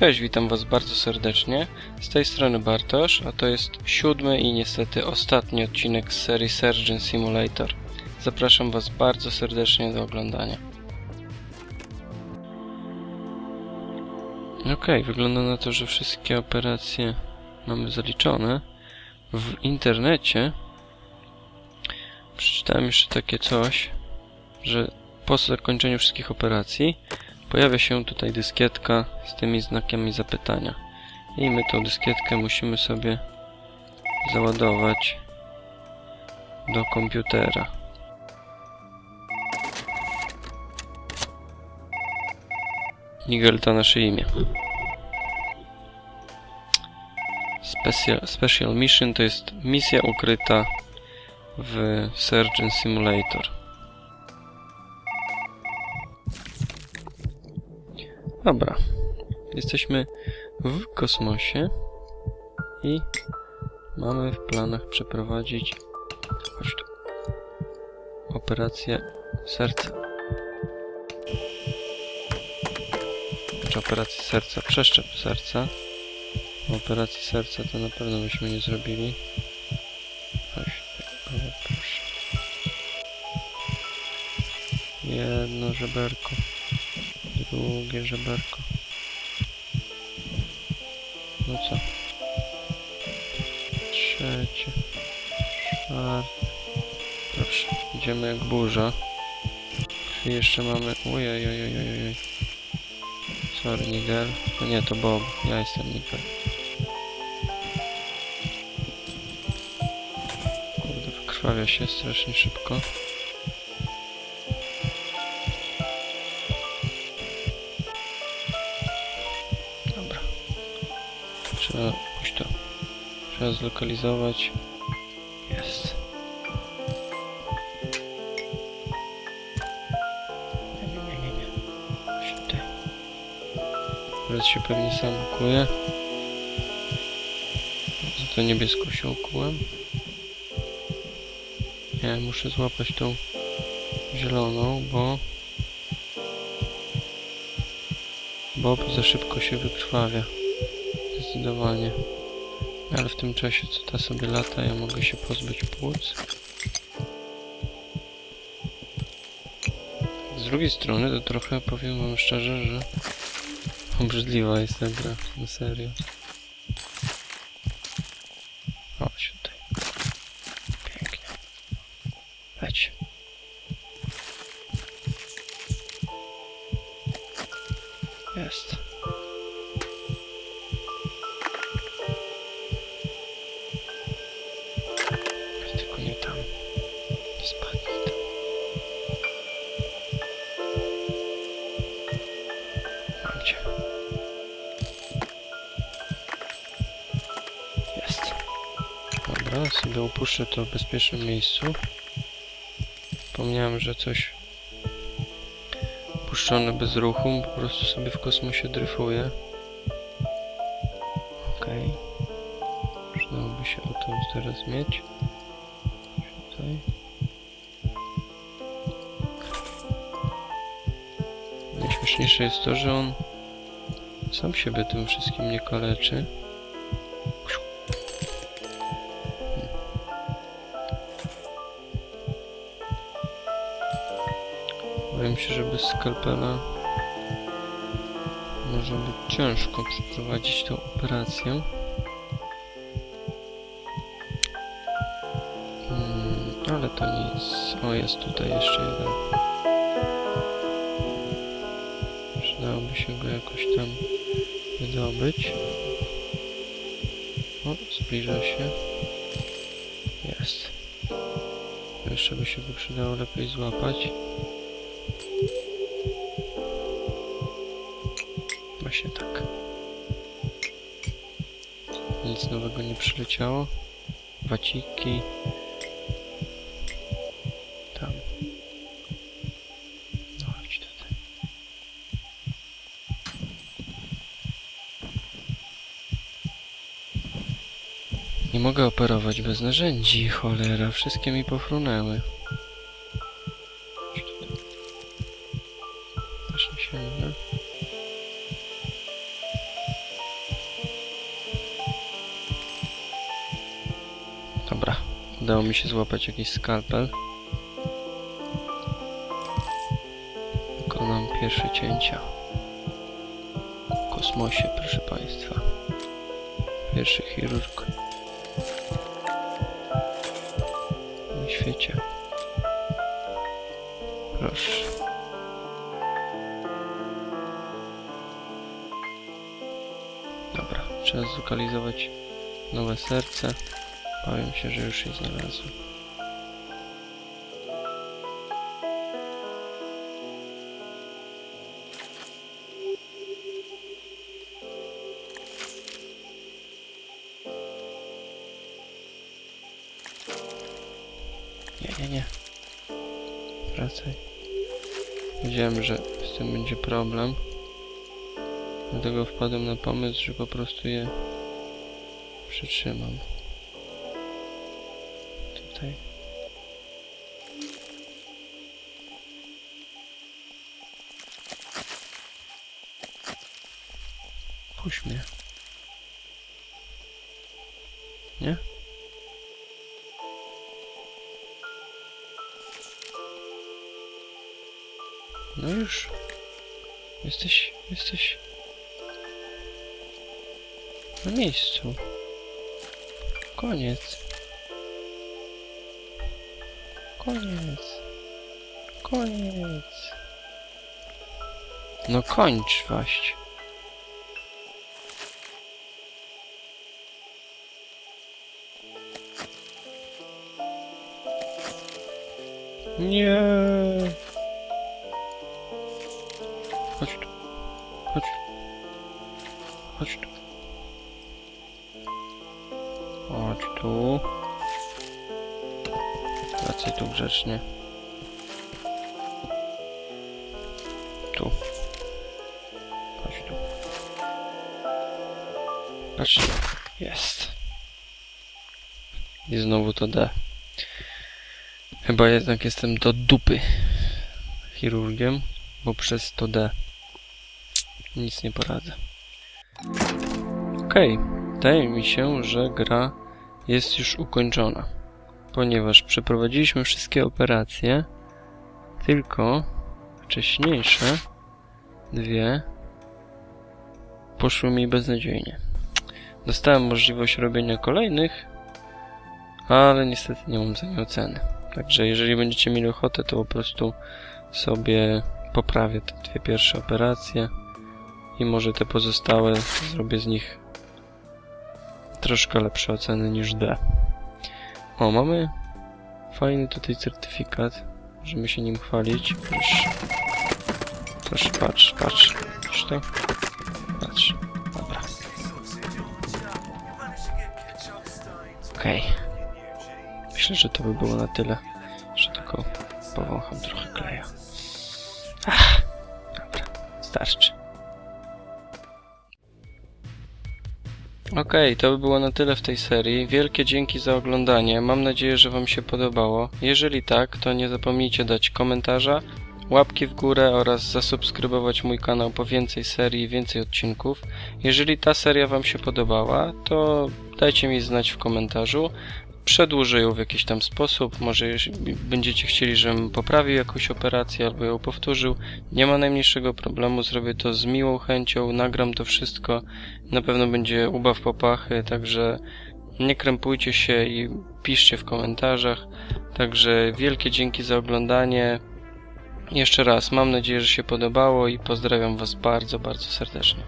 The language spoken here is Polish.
Cześć, witam Was bardzo serdecznie. Z tej strony Bartosz, a to jest siódmy i niestety ostatni odcinek z serii Surgeon Simulator. Zapraszam Was bardzo serdecznie do oglądania. Ok, wygląda na to, że wszystkie operacje mamy zaliczone. W internecie przeczytałem jeszcze takie coś, że po zakończeniu wszystkich operacji pojawia się tutaj dyskietka z tymi znakami zapytania. I my tą dyskietkę musimy sobie załadować do komputera. Nigel to nasze imię. Special, Special Mission to jest misja ukryta w Surgeon Simulator. Dobra. Jesteśmy w kosmosie i mamy w planach przeprowadzić chodź tu, operację serca. Czy operację serca? Przeszczep serca. Operacji serca to na pewno byśmy nie zrobili. Chodź, proszę. Jedno żeberko. Drugie żeberko. No co? Trzecie. Czwarte. Proszę, idziemy jak burza. Krwi jeszcze mamy... Ojej, ojej, ojej, ojej. Sorry, Nigel. No nie, to Bob. Ja jestem Nigel. Kurde, wykrwawia się strasznie szybko. Trzeba to. Trzeba zlokalizować. Jest. Nie, nie, nie, nie, nie. Właśnie. Teraz się pewnie sam ukuje. Za to niebieską się ukułem. Nie, muszę złapać tą zieloną, bo... Bob za szybko się wykrwawia. Zdecydowanie. Ale w tym czasie, co ta sobie lata, ja mogę się pozbyć płuc. Z drugiej strony, to trochę powiem wam szczerze, że obrzydliwa jest ta gra, na serio. Chodź tutaj. Pięknie. Leć. Jest. Dobra, sobie upuszczę to w bezpiecznym miejscu. Wspomniałem, że coś puszczone bez ruchu, po prostu sobie w kosmosie dryfuje. Okej. Przydałoby się o to teraz mieć. Tutaj. Najśmieszniejsze jest to, że on sam siebie tym wszystkim nie kaleczy. Wydaje się, że bez skalpela może być ciężko przeprowadzić tę operację. Hmm, ale to nic. O, jest tutaj jeszcze jeden. Przydałoby się go jakoś tam wydobyć. O, zbliża się. Jest. Jeszcze by się go przydało lepiej złapać. Właśnie tak. Nic nowego nie przyleciało. Waciki. Tam. No chodź tutaj. Nie mogę operować bez narzędzi, cholera. Wszystkie mi pofrunęły. Też nie Udało mi się złapać jakiś skalpel. Wykonam pierwsze cięcia. W kosmosie, proszę Państwa. Pierwszy chirurg. Na świecie. Proszę. Dobra, trzeba zlokalizować nowe serce. Bawię się, że już je znalazłem. Nie, nie, nie. Wracaj. Wiedziałem, że z tym będzie problem. Dlatego wpadłem na pomysł, że po prostu je przytrzymam. Tutaj. Puść mnie. Nie? No już. Jesteś, jesteś na miejscu. Koniec. Koniec. Koniec. No kończ właśnie. Nie. Chodź tu. Chodź tu. Chodź tu. Chodź tu. Wracaj tu grzecznie. Tu. Chodź tu. Patrz. Jest. I znowu to D. Chyba jednak jestem do dupy chirurgiem, bo przez to D. Nic nie poradzę. Okej. Wydaje mi się, że gra jest już ukończona, ponieważ przeprowadziliśmy wszystkie operacje, tylko wcześniejsze dwie poszły mi beznadziejnie. Dostałem możliwość robienia kolejnych, ale niestety nie mam za nie oceny. Także jeżeli będziecie mieli ochotę, to po prostu sobie poprawię te dwie pierwsze operacje i może te pozostałe zrobię z nich troszkę lepsze oceny niż D. O, mamy fajny tutaj certyfikat. Możemy się nim chwalić. Proszę. Proszę, patrz, patrz. Patrz to. Patrz. Dobra. Okej. Myślę, że to by było na tyle. Że tylko powącham trochę kleja. Ach, dobra. Starczy. Okej, to by było na tyle w tej serii. Wielkie dzięki za oglądanie. Mam nadzieję, że Wam się podobało. Jeżeli tak, to nie zapomnijcie dać komentarza, łapki w górę oraz zasubskrybować mój kanał po więcej serii i więcej odcinków. Jeżeli ta seria Wam się podobała, to dajcie mi znać w komentarzu. Przedłużę ją w jakiś tam sposób. Może będziecie chcieli, żebym poprawił jakąś operację albo ją powtórzył, nie ma najmniejszego problemu. Zrobię to z miłą chęcią, nagram to wszystko. Na pewno będzie ubaw popachy, także nie krępujcie się i piszcie w komentarzach. Także wielkie dzięki za oglądanie. Jeszcze raz mam nadzieję, że się podobało i pozdrawiam Was bardzo, bardzo serdecznie.